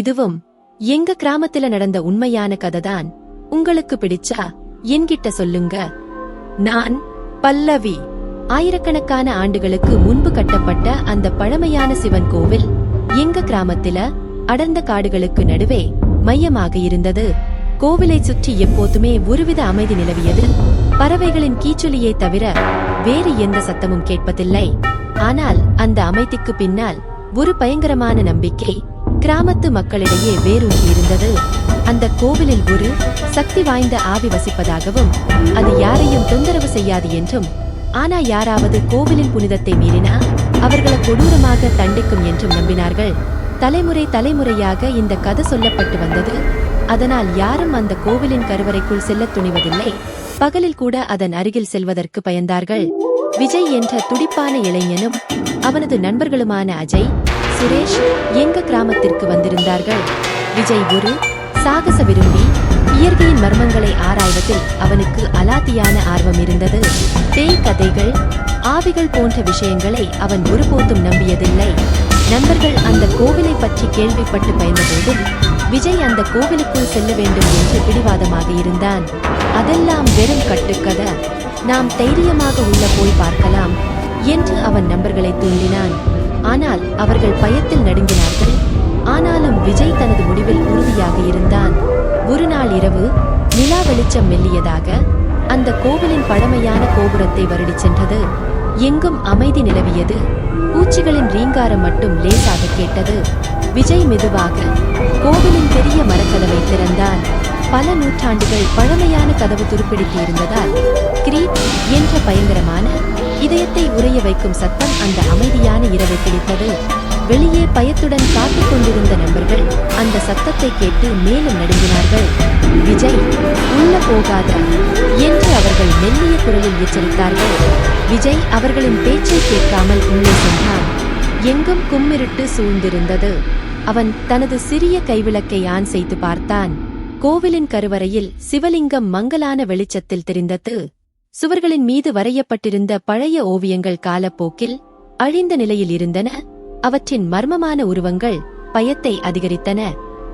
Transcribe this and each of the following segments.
இதுவும் எங்க கிராமத்துல நடந்த உண்மையான கதைதான். உங்களுக்கு பிடிச்சா என்கிட்ட சொல்லுங்க. நான் பல்லவி. ஆயிரக்கணக்கான ஆண்டுகளுக்கு முன்பு கட்டப்பட்ட அந்த பழமையான சிவன் கோவில் எங்க கிராமத்தில அடர்ந்த காடுகளுக்கு நடுவே மையமாக இருந்தது. கோவிலை சுற்றி எப்போதுமே ஒருவித அமைதி நிலவியது. பறவைகளின் கீச்சொலியை தவிர வேறு எந்த சத்தமும் கேட்பதில்லை. ஆனால் அந்த அமைதிக்கு பின்னால் ஒரு பயங்கரமான நம்பிக்கை கிராமத்து மக்களிடையே வேரூன்றி இருந்தது. அந்த கோவிலில் ஒரு சக்தி வாய்ந்த ஆவி வசிப்பதாகவும் அது யாரையும் தொந்தரவு செய்யாது என்றும் ஆனா யாராவது கோவிலின் புனிதத்தை மீறினா அவர்களை கொடூரமாக தண்டிக்கும் என்றும் நம்பினார்கள். தலைமுறை தலைமுறையாக இந்த கதை சொல்லப்பட்டு வந்தது. அதனால் யாரும் அந்த கோவிலின் கருவறைக்குள் செல்லத் துணிவதில்லை. பகலில் கூட அதன் அருகில் செல்வதற்கு பயந்தார்கள். விஜய் என்ற துடிப்பான இளைஞனும் அவனது நண்பர்களுமான அஜய் சுரேஷ் எங்க கிராமத்திற்கு வந்திருந்தார்கள்? விஜய் ஒரு சாகச விரும்பி இயற்கையின் மர்மங்களை ஆராய்வதில் அவனுக்கு அலாதியான ஆர்வம் இருந்தது. பேய் கதைகள் ஆவிகள் போன்ற விஷயங்களை அவன் ஒருபோதும் நம்பியதில்லை. நண்பர்கள் அந்த கோவிலை பற்றி கேள்விப்பட்டு பயந்தபோதும் விஜய் அந்த கோவிலுக்குள் செல்ல வேண்டும் என்று பிடிவாதமாக இருந்தான். அதெல்லாம் வெறும் கட்டுக்கதை. நாம் தைரியமாக உள்ள போய் பார்க்கலாம் என்று அவன் நண்பர்களை தூண்டினான். ஆனால் அவர்கள் பயத்தில் நடுங்கினார்கள். ஆனாலும் விஜய் தனது முடிவில் உறுதியாக இருந்தான். ஒரு நாள் இரவு நிலா வெளிச்சம் மெல்லியதாக அந்த கோவிலின் பழமையான கோபுரத்தை வருடி சென்றது. எங்கும் அமைதி நிலவியது. பூச்சிகளின் ரீங்காரம் மட்டும் லேசாக கேட்டது. விஜய் மெதுவாக கோவிலின் பெரிய மரக்கதவை திறந்தான். பல நூற்றாண்டுகள் பழமையான கதவு துருப்பிடித்து இருந்ததால் கிரீப் என்ற பயங்கரமான இதயத்தை உறைய வைக்கும் சத்தம் அந்த அமைதியான இரவை கிடைத்தது வெளியே பயத்துடன் காத்துக் கொண்டிருந்த நண்பர்கள் அந்த சத்தத்தை கேட்டு மேலும் நடுங்கினார்கள். விஜய் உள்ள போகாத என்று அவர்கள் மெல்லிய குரலில் எச்சரித்தார்கள். விஜய் அவர்களின் பேச்சை கேட்காமல் உள்ளே சென்றான். எங்கும் கும்மிருட்டு சூழ்ந்திருந்தது. அவன் தனது சிறிய கைவிளக்கை ஆன் செய்து பார்த்தான். கோவிலின் கருவறையில் சிவலிங்கம் மங்கலான வெளிச்சத்தில் தெரிந்தது. சுவர்களின் மீது வரையப்பட்டிருந்த பழைய ஓவியங்கள் காலப்போக்கில் அழிந்த நிலையில் இருந்தன. அவற்றின் மர்மமான உருவங்கள் பயத்தை அதிகரித்தன.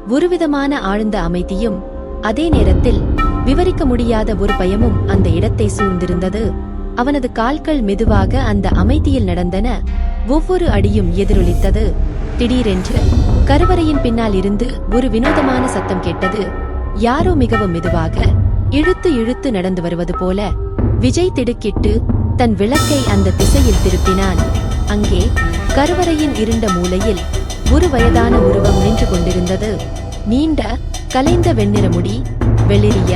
ஒருவிதமான ஆழ்ந்த அமைதியும் அதே நேரத்தில் விவரிக்க முடியாத ஒரு பயமும் அந்த இடத்தை சூழ்ந்திருந்தது. அவனது கால்கள் மெதுவாக அந்த அமைதியில் நடந்தன. ஒவ்வொரு அடியும் எதிரொலித்தது. திடீரென்று கருவறையின் பின்னால் இருந்து ஒரு வினோதமான சத்தம் கேட்டது. யாரோ மிகவும் மெதுவாக இழுத்து இழுத்து நடந்து வருவது போல விஜய் திடுக்கிட்டு தன் விளக்கை அந்த திசையில் திருப்பினான். அங்கே கருவறையின் இருண்ட மூலையில் ஒரு வயதான உருவம் நின்று கொண்டிருந்தது. நீண்ட கலைந்த வெண்ணிற முடி வெளிரிய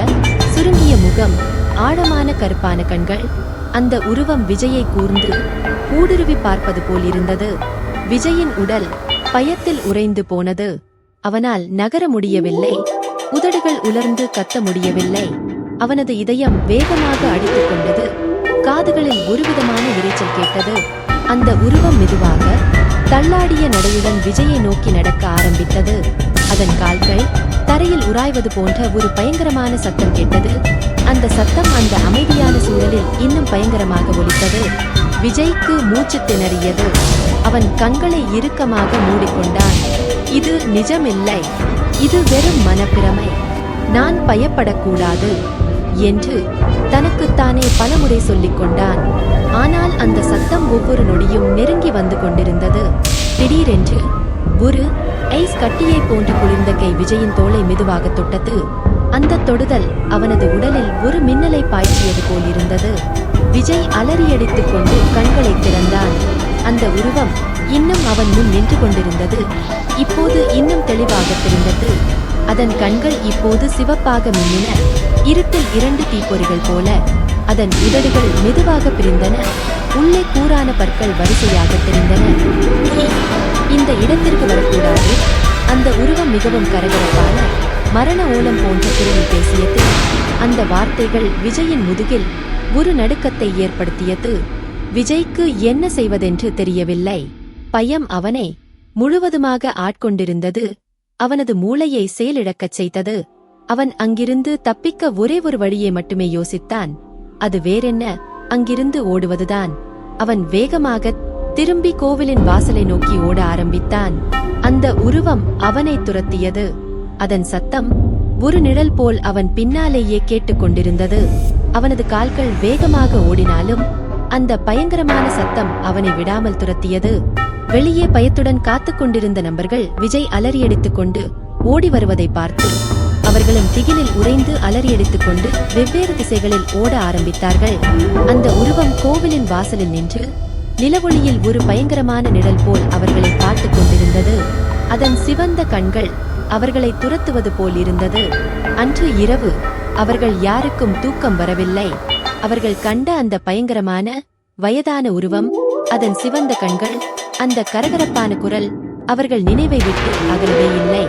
சுருங்கிய முகம் ஆழமான கருப்பான கண்கள். அந்த உருவம் விஜயை கூர்ந்து ஊடுருவி பார்ப்பது போல் இருந்தது. விஜயின் உடல் பயத்தில் உறைந்து போனது. அவனால் நகர முடியவில்லை. உதடுகள் உலர்ந்து கத்த முடியவில்லை. அவனது இதயம் வேகமாக அடித்துக் கொண்டது காதுகளில் ஒருவிதமான இரைச்சல் கேட்டது. அந்த உருவம் மெதுவாக தள்ளாடிய நடையுடன் விஜயை நோக்கி நடக்க ஆரம்பித்தது. அதன் கால்கள் தரையில் உராய்வது போன்ற ஒரு பயங்கரமான சத்தம் கேட்டது. அந்த சத்தம் அந்த அமைதியான சூழலில் இன்னும் பயங்கரமாக ஒலித்தது. விஜய்க்கு மூச்சு திணறியது. அவன் கண்களை இறுக்கமாக மூடிக்கொண்டான். இது நிஜமில்லை. இது வெறும் மனப்பிரமை. நான் பயப்படக்கூடாது. என்று தனக்குத்தானே பலமுறை சொல்லிக் கொண்டான். ஆனால் அந்த சத்தம் ஒவ்வொரு நொடியும் நெருங்கி வந்து கொண்டிருந்தது. திடீரென்று ஒரு ஐஸ் கட்டியை போன்று குளிர்ந்த கை விஜயின் தோளை மெதுவாக தொட்டது. அந்த தொடுதல் அவனது உடலில் ஒரு மின்னலை பாய்ச்சியது போல் இருந்தது. விஜய் அலறியடித்துக் கொண்டு கண்களை திறந்தான். அந்த உருவம் இன்னும் அவன் முன் நின்று கொண்டிருந்தது. இப்போது இன்னும் தெளிவாக தெரிந்தது. அதன் கண்கள் இப்போது சிவப்பாக மின்னின. இருட்டில் இரண்டு தீப்பொறிகள் போல அதன் உதடுகள் மெதுவாக பிரிந்தன. உள்ளே கூரான பற்கள் வரிசையாக தெரிந்தன. இந்த இடத்திற்கு வரக்கூடாது. அந்த உருவம் மிகவும் கரகரப்பான மரண ஓலம் போன்ற குரலில் பேசியது. அந்த வார்த்தைகள் விஜயின் முதுகில் ஒரு நடுக்கத்தை ஏற்படுத்தியது. விஜய்க்கு என்ன செய்வதென்று தெரியவில்லை. பயம் அவனை முழுவதுமாக ஆட்கொண்டிருந்தது. அவனது மூளையை செயலிழக்கச் செய்தது. அவன் அங்கிருந்து தப்பிக்க ஒரே ஒரு வழியை மட்டுமே யோசித்தான். அது வேறென்ன? அங்கிருந்து ஓடுவதுதான். அவன் வேகமாக திரும்பி கோவிலின் வாசலை நோக்கி ஓட ஆரம்பித்தான். அந்த உருவம் அவனை துரத்தியது. அதன் சத்தம் ஒரு நிழல் போல் அவன் பின்னாலேயே கேட்டுக்கொண்டிருந்தது அவனது கால்கள் வேகமாக ஓடினாலும் அந்த பயங்கரமான சத்தம் அவனை விடாமல் துரத்தியது. வெளியே பயத்துடன் காத்துக் கொண்டிருந்த நபர்கள் விஜய் அலறியடித்துக் கொண்டு ஓடி வருவதை பார்த்து அவர்களும் திகிலில் உறைந்து அலறியடித்துக் கொண்டு வெவ்வேறு திசைகளில் ஓட ஆரம்பித்தார்கள். அந்த உருவம் கோவிலின் வாசலில் நின்று நிலவொளியில் ஒரு பயங்கரமான நிழல் போல் அவர்களை பார்த்துக் கொண்டிருந்தது. அதன் சிவந்த கண்கள் அவர்களை துரத்துவது போல் இருந்தது. அன்று இரவு அவர்கள் யாருக்கும் தூக்கம் வரவில்லை. அவர்கள் கண்ட அந்த பயங்கரமான வயதான உருவம் அதன் சிவந்த கண்கள் அந்த கரகரப்பான குரல் அவர்கள் நினைவை விட்டு அகலவே இல்லை.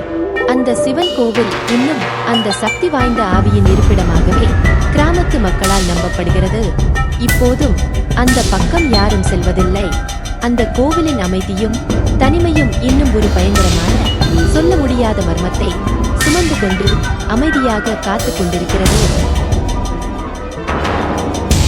அந்த சிவன் கோவில் இன்னும் அந்த சக்தி வாய்ந்த ஆவியின் இருப்பிடமாகவே கிராமத்து மக்களால் நம்பப்படுகிறது. இப்போதும் அந்த பக்கம் யாரும் செல்வதில்லை. அந்த கோவிலின் அமைதியும் தனிமையும் இன்னும் ஒரு பயங்கரமான சொல்ல முடியாத மர்மத்தை சுமந்து கொண்டு அமைதியாக காத்து கொண்டிருக்கிறது.